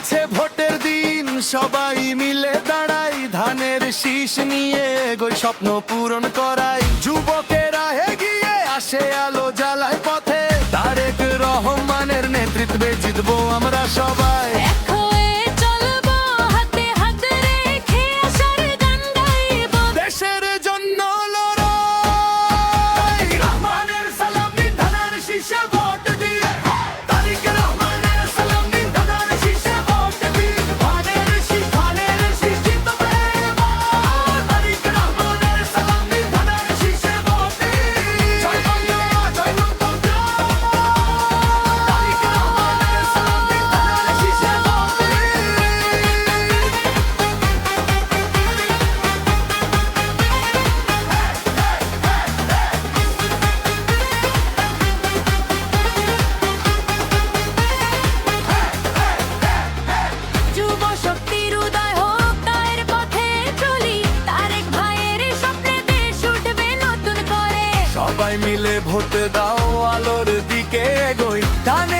এসেছে ভোটের দিন, সবাই মিলে দাঁড়াই, ধানের শীষ নিয়ে গই স্বপ্ন পূরণ করাই। যুবকেরা এগিয়ে আসে আলো জ্বালায় পথে। তারেক রহমানের নেতৃত্বে জিতবো আমরা সবাই। সবাই মিলে ভোট দাও আলোর দিকে এগোই। ধানের